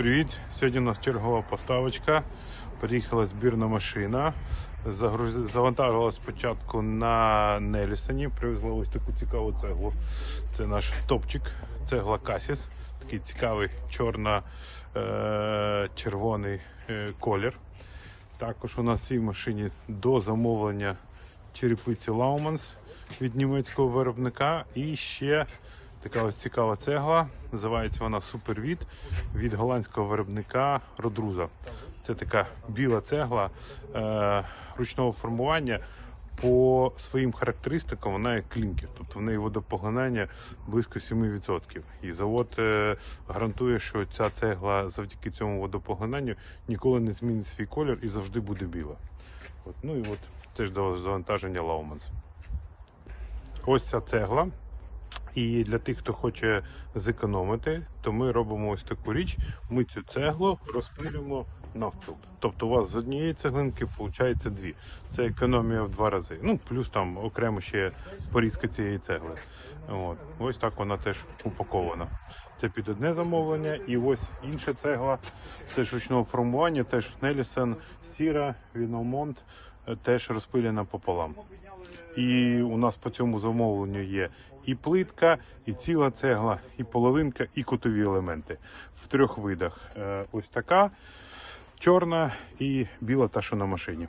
привіт! Сьогодні у нас чергова поставочка. Приїхала збірна машина. Загруз- Завантажилась спочатку на Нелісоні. Привезла ось таку цікаву цеглу. Це наш топчик, цегла Касіс. Такий цікавий чорно-червоний колір. Також у нас в цій машині до замовлення черепиці Laumans від німецького виробника. І ще така ось цікава цегла. Називається вона Супервід від голландського виробника Родруза. Це така біла цегла е, ручного формування. По своїм характеристикам вона як клінкер, тобто в неї водопоглинання близько 7%. І завод е, гарантує, що ця цегла завдяки цьому водопоглинанню ніколи не змінить свій колір і завжди буде біла. От, ну і от теж до завантаження Laumans. Ось ця цегла. І для тих, хто хоче зекономити, то ми робимо ось таку річ. Ми цю цеглу розпилюємо навпіл. Тобто у вас з однієї цеглинки виходить дві. Це економія в два рази. Ну, плюс там окремо ще порізка цієї цегли. От. Ось так вона теж упакована. Це під одне замовлення. І ось інша цегла, теж ручного формування, теж Нелісен, Сіра, Віномонт, е, теж розпилена пополам. І у нас по цьому замовленню є і плитка, і ціла цегла, і половинка, і кутові елементи в трьох видах. Е, Ось така чорна і біла та, що на машині.